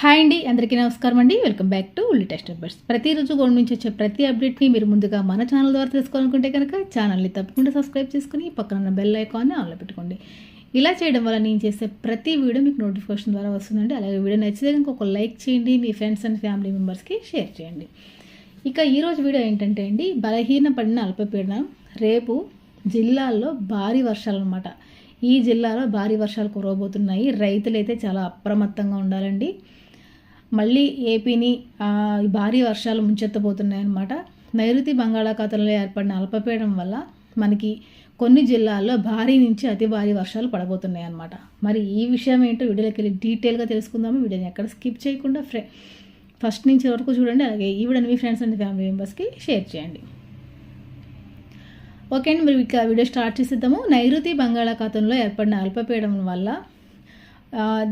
Hi అండి అందరికీ నమస్కారం అండి. వెల్కమ్ బ్యాక్ టు ఉల్లి టెస్ట్ అప్డేట్స్ ప్రతిరోజు గోడ నుంచి వచ్చే ప్రతి అప్డేట్ని మీరు ముందుగా మన ఛానల్ ద్వారా తెలుసుకోవాలనుకుంటే కనుక ఛానల్ని తప్పకుండా సబ్స్క్రైబ్ చేసుకుని పక్కన ఉన్న బెల్ ఐకాన్ని ఆన్లో పెట్టుకోండి. ఇలా చేయడం వల్ల నేను చేసే ప్రతి వీడియో మీకు నోటిఫికేషన్ ద్వారా వస్తుందండి. అలాగే వీడియో నచ్చితే కనుక ఒక లైక్ చేయండి మీ ఫ్రెండ్స్ అండ్ ఫ్యామిలీ మెంబర్స్కి షేర్ చేయండి. ఇక ఈరోజు వీడియో ఏంటంటే అండి బలహీన పడిన అల్పపీడనం రేపు జిల్లాల్లో భారీ వర్షాలు అనమాట ఈ జిల్లాలో భారీ వర్షాలు కురవబోతున్నాయి. రైతులైతే చాలా అప్రమత్తంగా ఉండాలండి. మళ్ళీ ఏపీని భారీ వర్షాలు ముంచెత్తబోతున్నాయన్నమాట. నైరుతి బంగాళాఖాతంలో ఏర్పడిన అల్పపీడం వల్ల మనకి కొన్ని జిల్లాల్లో భారీ నుంచి అతి భారీ వర్షాలు పడబోతున్నాయి అన్నమాట మరి ఈ విషయం ఏంటో వీడియోలోకి వెళ్ళి డీటెయిల్గా తెలుసుకుందాము. వీడియోని ఎక్కడ స్కిప్ చేయకుండా ఫ్రె ఫస్ట్ నుంచి వరకు చూడండి. అలాగే ఈ వీడియోని మీ ఫ్రెండ్స్ అండ్ ఫ్యామిలీ మెంబర్స్కి షేర్ చేయండి. ఓకే అండి. మరి ఇక వీడియో స్టార్ట్ చేసేద్దాము. నైరుతి బంగాళాఖాతంలో ఏర్పడిన అల్పపీడనం వల్ల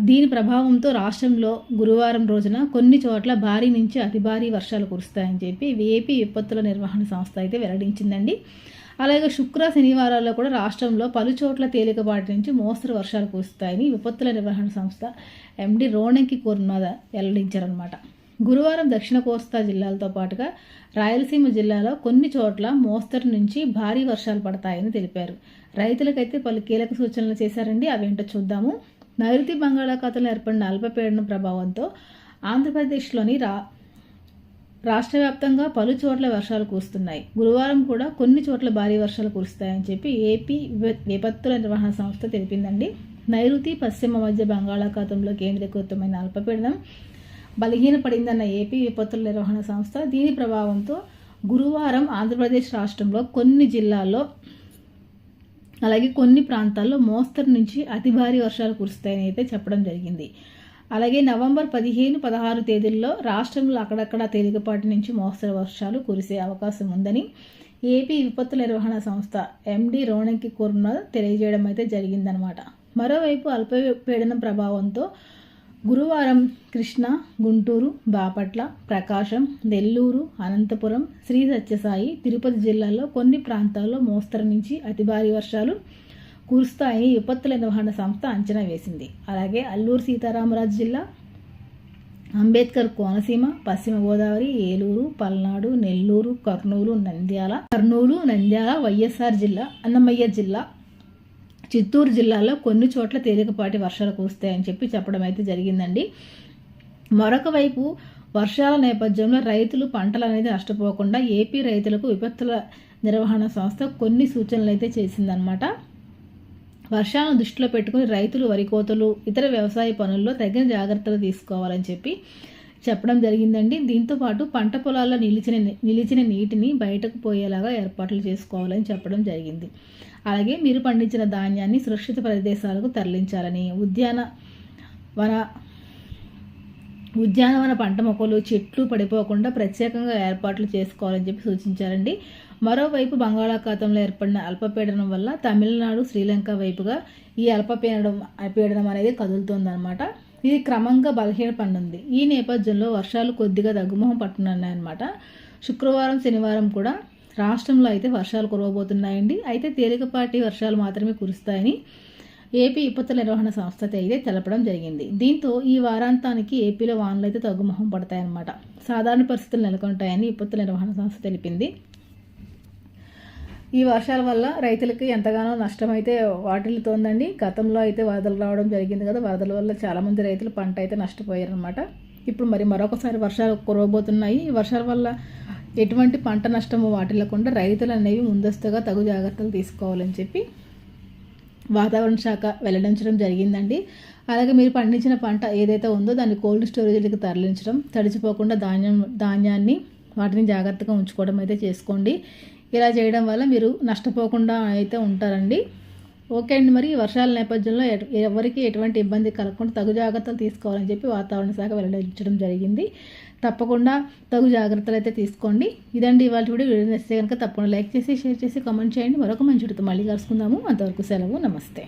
దీని ప్రభావంతో రాష్ట్రంలో గురువారం రోజున కొన్ని చోట్ల భారీ నుంచి అతి భారీ వర్షాలు కురుస్తాయని చెప్పి ఏపీ విపత్తుల నిర్వహణ సంస్థ అయితే వెల్లడించిందండి. అలాగే శుక్ర శనివారాల్లో కూడా రాష్ట్రంలో పలు చోట్ల తేలికపాటి నుంచి మోస్తరు వర్షాలు కురుస్తాయని విపత్తుల నిర్వహణ సంస్థ ఎండి రోణంకి కూర్మద వెల్లడించారనమాట గురువారం దక్షిణ కోస్తా జిల్లాలతో పాటుగా రాయలసీమ జిల్లాలో కొన్ని చోట్ల మోస్తరు నుంచి భారీ వర్షాలు పడతాయని తెలిపారు. రైతులకైతే పలు కీలక సూచనలు చేశారండి. అవేంటో చూద్దాము. నైరుతి బంగాళాఖాతంలో ఏర్పడిన అల్పపీడన ప్రభావంతో ఆంధ్రప్రదేశ్లోని రా రాష్ట్ర వ్యాప్తంగా పలు చోట్ల వర్షాలు కురుస్తున్నాయి. గురువారం కూడా కొన్ని చోట్ల భారీ వర్షాలు కురుస్తాయని చెప్పి ఏపీ విపత్తుల నిర్వహణ సంస్థ తెలిపిందండి. నైరుతి పశ్చిమ మధ్య బంగాళాఖాతంలో కేంద్రీకృతమైన అల్పపీడనం బలహీనపడిందన్న ఏపీ విపత్తుల నిర్వహణ సంస్థ దీని ప్రభావంతో గురువారం ఆంధ్రప్రదేశ్ రాష్ట్రంలో కొన్ని జిల్లాల్లో అలాగే కొన్ని ప్రాంతాల్లో మోస్తరు నుంచి అతి భారీ వర్షాలు కురుస్తాయని అయితే చెప్పడం జరిగింది. అలాగే నవంబర్ పదిహేను పదహారు తేదీల్లో రాష్ట్రంలో అక్కడక్కడ తేలికపాటి నుంచి మోస్తరు వర్షాలు కురిసే అవకాశం ఉందని ఏపీ విపత్తు నిర్వహణ సంస్థ ఎండి రోణంకి కూర్మ తెలియజేయడం అయితే జరిగిందనమాట మరోవైపు అల్పపీడనం ప్రభావంతో గురువారం కృష్ణ గుంటూరు బాపట్ల ప్రకాశం నెల్లూరు అనంతపురం శ్రీ సత్యసాయి తిరుపతి జిల్లాల్లో కొన్ని ప్రాంతాల్లో మోస్తరు నుంచి అతి భారీ వర్షాలు కురుస్తాయని విపత్తుల నిర్వహణ సంస్థ అంచనా వేసింది. అలాగే అల్లూరు సీతారామరాజు జిల్లా అంబేద్కర్ కోనసీమ పశ్చిమ గోదావరి ఏలూరు పల్నాడు నెల్లూరు కర్నూలు నంద్యాల కర్నూలు నంద్యాల వైఎస్ఆర్ జిల్లా అన్నమయ్య జిల్లా చిత్తూరు జిల్లాలో కొన్ని చోట్ల తేలికపాటి వర్షాలు కురుస్తాయని చెప్పి చెప్పడం అయితే జరిగిందండి. మరొక వైపు వర్షాల నేపథ్యంలో రైతులు పంటలు అనేది నష్టపోకుండా ఏపీ రైతులకు విపత్తుల నిర్వహణ సంస్థ కొన్ని సూచనలు అయితే చేసిందనమాట వర్షాలను దృష్టిలో పెట్టుకుని రైతులు వరి కోతలు ఇతర వ్యవసాయ పనుల్లో తగిన జాగ్రత్తలు తీసుకోవాలని చెప్పి చెప్పడం జరిగిందండి. దీంతో పాటు పంట పొలాల్లో నిలిచిన నిలిచిన నీటిని బయటకు పోయేలాగా ఏర్పాట్లు చేసుకోవాలని చెప్పడం జరిగింది. అలాగే మీరు పండించిన ధాన్యాన్ని సురక్షిత ప్రదేశాలకు తరలించాలని ఉద్యాన వన ఉద్యానవన పంట మొక్కలు చెట్లు పడిపోకుండా ప్రత్యేకంగా ఏర్పాట్లు చేసుకోవాలని చెప్పి సూచించారండి. మరోవైపు బంగాళాఖాతంలో ఏర్పడిన అల్పపీడనం వల్ల తమిళనాడు శ్రీలంక వైపుగా ఈ అల్పపీడనం పీడనం అనేది కదులుతోందనమాట ఇది క్రమంగా బలహీనపడింది ఈ నేపథ్యంలో వర్షాలు కొద్దిగా తగ్గుముఖం పట్టునున్నాయన్నమాట శుక్రవారం శనివారం కూడా రాష్ట్రంలో అయితే వర్షాలు కురవబోతున్నాయండి. అయితే తేలికపాటి వర్షాలు మాత్రమే కురుస్తాయని ఏపీ విపత్తుల నిర్వహణ సంస్థ అయితే తెలపడం జరిగింది. దీంతో ఈ వారాంతానికి ఏపీలో వానలు అయితే తగ్గుముఖం పడతాయన్నమాట. సాధారణ పరిస్థితులు నెలకొంటాయని విపత్తుల నిర్వహణ సంస్థ తెలిపింది. ఈ వర్షాల వల్ల రైతులకి ఎంతగానో నష్టం అయితే వాటిల్లుతోందండి. గతంలో అయితే వరదలు రావడం జరిగింది కదా వరదల వల్ల చాలామంది రైతులు పంట అయితే నష్టపోయారనమాట ఇప్పుడు మరి మరొకసారి వర్షాలు కురవబోతున్నాయి. ఈ వర్షాల వల్ల ఎటువంటి పంట నష్టము వాటిల్లకుండా రైతులు అనేవి ముందస్తుగా తగు జాగ్రత్తలు తీసుకోవాలని చెప్పి వాతావరణ శాఖ వెల్లడించడం జరిగిందండి. అలాగే మీరు పండించిన పంట ఏదైతే ఉందో దాన్ని కోల్డ్ స్టోరేజ్లకు తరలించడం తడిచిపోకుండా ధాన్యం ధాన్యాన్ని వాటిని జాగ్రత్తగా ఉంచుకోవడం అయితే చేసుకోండి. ఇలా చేయడం వల్ల మీరు నష్టపోకుండా అయితే ఉంటారండి. ఓకే అండి మరి వర్షాల నేపథ్యంలో ఎవరికి ఎటువంటి ఇబ్బంది కలగకుండా తగు జాగ్రత్తలు తీసుకోవాలని చెప్పి వాతావరణ శాఖ వెల్లడించడం జరిగింది. తప్పకుండా తగు జాగ్రత్తలు అయితే తీసుకోండి. ఇదండి ఇవాళ వీడియో. వీడియో నచ్చితే కనుక తప్పకుండా లైక్ చేసి షేర్ చేసి కామెంట్ చేయండి. మరొక మంచి మళ్ళీ కలుసుకుందాము. అంతవరకు సెలవు. నమస్తే.